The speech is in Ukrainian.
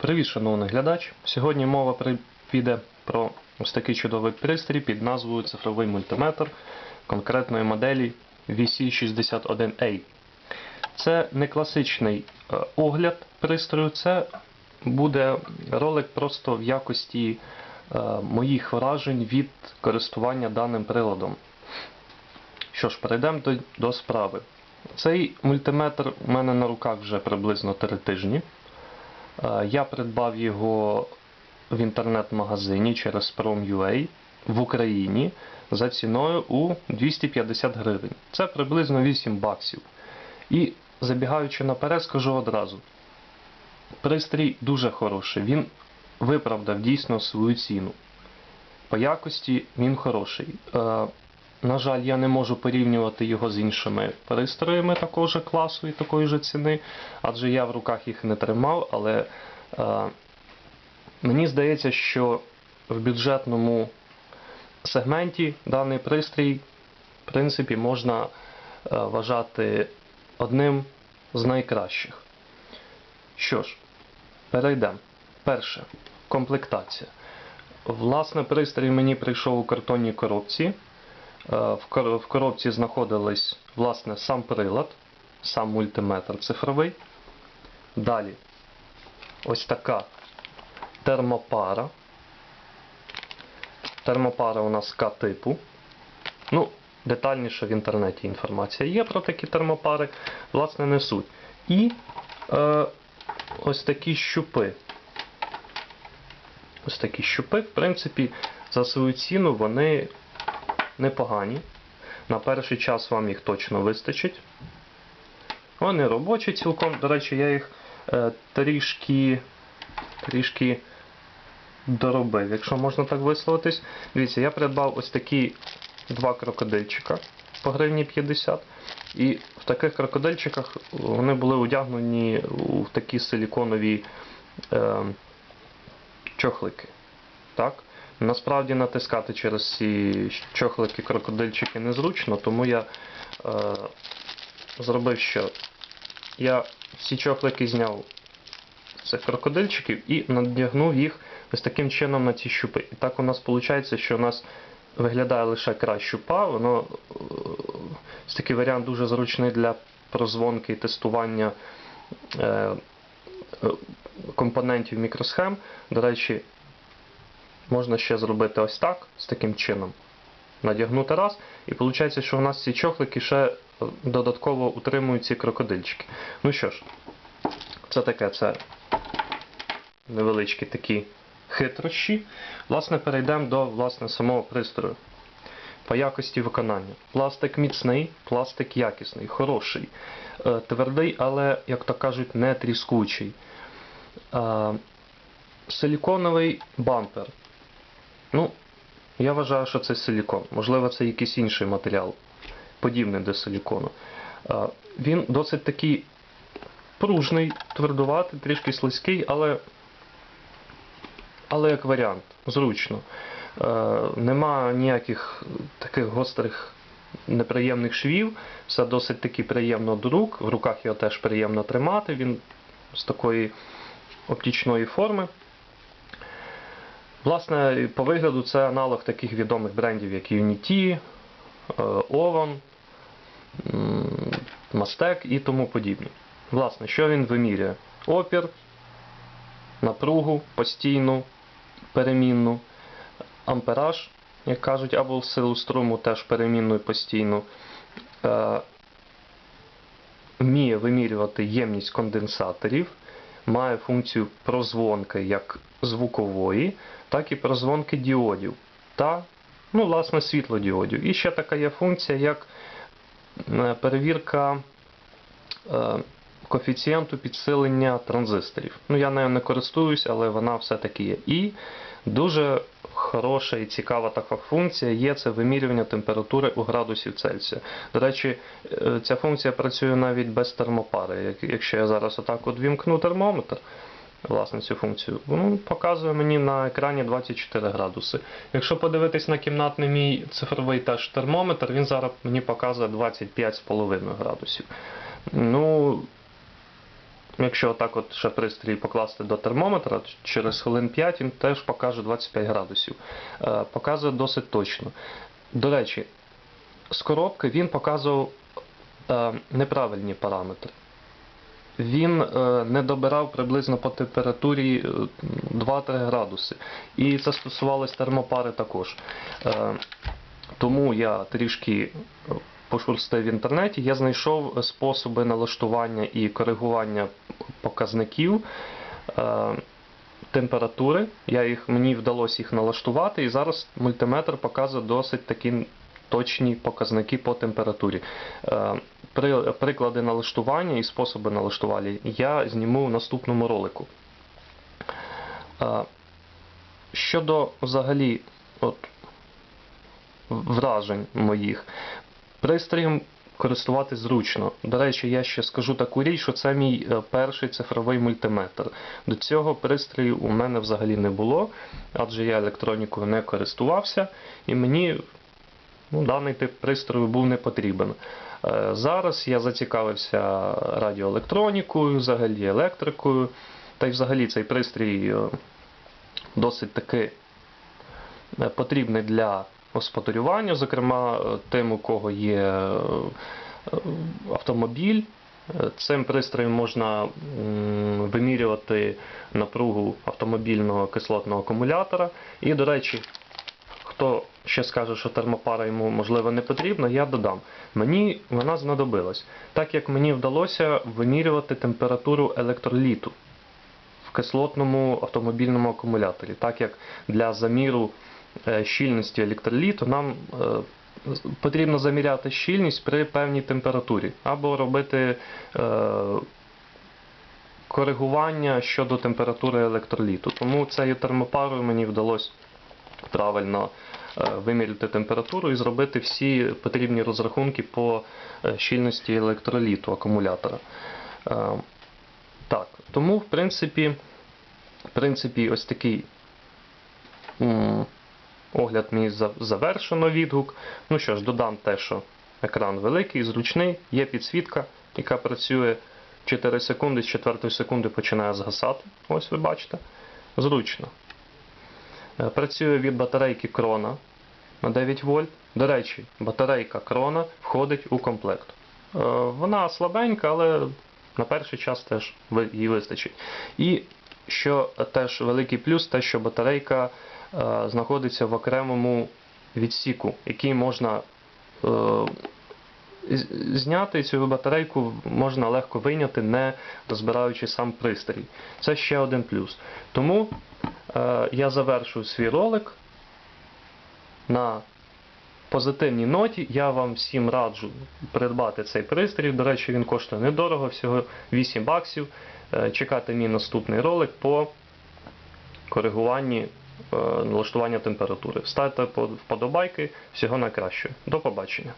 Привіт, шановний глядач. Сьогодні мова піде про ось такий чудовий пристрій під назвою цифровий мультиметр конкретної моделі VC61A. Це не класичний е, огляд пристрою, це буде ролик просто в якості е, моїх вражень від користування даним приладом. Що ж, перейдемо до, справи. Цей мультиметр у мене на руках вже приблизно 3 тижні. Е, Я придбав його в інтернет-магазині через Prom.ua в Україні за ціною у 250 гривень. Це приблизно 8 баксів. І забігаючи наперед, скажу одразу: пристрій дуже хороший. Він виправдав дійсно свою ціну. По якості він хороший. На жаль, я не можу порівнювати його з іншими пристроями такого ж класу і такої ж ціни, адже я в руках їх не тримав, але е, мені здається, що в бюджетному сегменті даний пристрій, в принципі, можна е, вважати одним з найкращих. Що ж, перейдемо. Перше, комплектація. Власне, пристрій мені прийшов у картонній коробці. В коробці знаходились власне сам прилад, сам мультиметр цифровий. Далі ось така термопара. Термопара у нас К-типу. Ну, детальніше в інтернеті інформація є про такі термопари, власне, не суть. І е, ось такі щупи. Ось такі щупи, в принципі, за свою ціну вони непогані. На перший час вам їх точно вистачить. Вони робочі цілком. До речі, я їх е, трішки, трішки доробив, якщо можна так висловитись. Дивіться, я придбав ось такі два крокодильчика по гривні 50. І в таких крокодильчиках вони були одягнені у такі силіконові е, чохлики. Так? Насправді натискати через ці чохлики крокодильчики незручно, тому я е, зробив що? Я ці чохлики зняв цих крокодильчиків і надягнув їх ось таким чином на ці щупи. І так у нас виходить, що у нас виглядає лише край щупа, воно е, ось такий варіант дуже зручний для прозвонки і тестування е, е, компонентів мікросхем. До речі, можна ще зробити ось так, з таким чином. Надягнути раз, і виходить, що у нас ці чохлики ще е, додатково утримують ці крокодильчики. Ну що ж, це таке, це невеличкі такі хитрощі. Власне, перейдемо до власне, самого пристрою. По якості виконання. Пластик міцний, пластик якісний, хороший, Е, твердий, але, як то кажуть, не тріскучий. Е, Силіконовий бампер. Ну, я вважаю, що це силікон. Можливо, це якийсь інший матеріал, подібний до силікону. Він досить такий пружний, твердуватий, трішки слизький, але, але як варіант, зручно. Нема ніяких таких гострих неприємних швів. Все досить таки приємно до рук. В руках його теж приємно тримати. Він з такої оптичної форми. Власне, по вигляду це аналог таких відомих брендів, як Unity, е, Ovan, м, Mastec і тому подібне. Власне, що він вимірює? Опір, напругу постійну, перемінну, ампераж, як кажуть, або силу струму теж перемінну і постійну. Е, Вміє вимірювати ємність конденсаторів, має функцію прозвонки як звукової, так і прозвонки діодів та, ну, власне, світлодіодів. І ще така є функція, як е, перевірка е, коефіцієнту підсилення транзисторів. Ну, я нею не користуюсь, але вона все-таки є. І дуже хороша і цікава така функція є це вимірювання температури у градусів Цельсія. До речі, е, ця функція працює навіть без термопари. Якщо я зараз отак от вімкну термометр, власне, цю функцію, він показує мені на екрані 24 градуси. Якщо подивитись на кімнатний мій цифровий теж термометр, він зараз мені показує 25,5 градусів. Ну, Якщо так от ще пристрій покласти до термометра, через хвилин 5 він теж покаже 25 градусів. Е, Показує досить точно. До речі, з коробки він показував е, неправильні параметри. Він е, не добирав приблизно по температурі е, 2-3 градуси. І це стосувалось термопари також. Тому я трішки пошурстив в інтернеті, я знайшов способи налаштування і коригування показників е, температури. Я їх, мені вдалося їх налаштувати, і зараз мультиметр показує досить такі точні показники по температурі. Е, При, приклади налаштування і способи налаштування я зніму в наступному ролику. Е, Щодо взагалі от, вражень моїх, пристроєм користуватись зручно. До речі, я ще скажу таку річ, що це мій е, перший цифровий мультиметр. До цього пристрою у мене взагалі не було, адже я електронікою не користувався, і мені ну, даний тип пристрою був не потрібен. Е, Зараз я зацікавився радіоелектронікою, взагалі електрикою, та й взагалі цей пристрій е, досить таки потрібний для господарювання, зокрема е, тим, у кого є е, е, автомобіль. Цим пристроєм можна вимірювати напругу автомобільного кислотного акумулятора. І, до речі, хто ще скаже, що термопара йому можливо не потрібна, я додам. Мені вона знадобилась, так як мені вдалося вимірювати температуру електроліту в кислотному автомобільному акумуляторі, так як для заміру щільності електроліту нам е, потрібно заміряти щільність при певній температурі або робити е, коригування щодо температури електроліту. Тому цією термопарою мені вдалося правильно е, виміряти температуру і зробити всі потрібні розрахунки по е, щільності електроліту акумулятора. Е, Так, тому, в принципі, в принципі, ось такий огляд мій завершено відгук. Ну що ж, додам те, що екран великий, зручний, є підсвітка, яка працює 4 секунди, з 4 секунди починає згасати. Ось ви бачите. Зручно. Е, Працює від батарейки Крона на 9 вольт. До речі, батарейка Крона входить у комплект. Е, Вона слабенька, але на перший час теж їй вистачить. І що теж великий плюс, те, що батарейка знаходиться в окремому відсіку, який можна е, зняти цю батарейку можна легко вийняти, не розбираючи сам пристрій. Це ще один плюс. Тому е, я завершую свій ролик на позитивній ноті. Я вам всім раджу придбати цей пристрій. До речі, він коштує недорого, всього 8 баксів. Е, Чекайте мій наступний ролик по коригуванні е, налаштування температури. Ставте под- вподобайки. Всього найкращого. До побачення.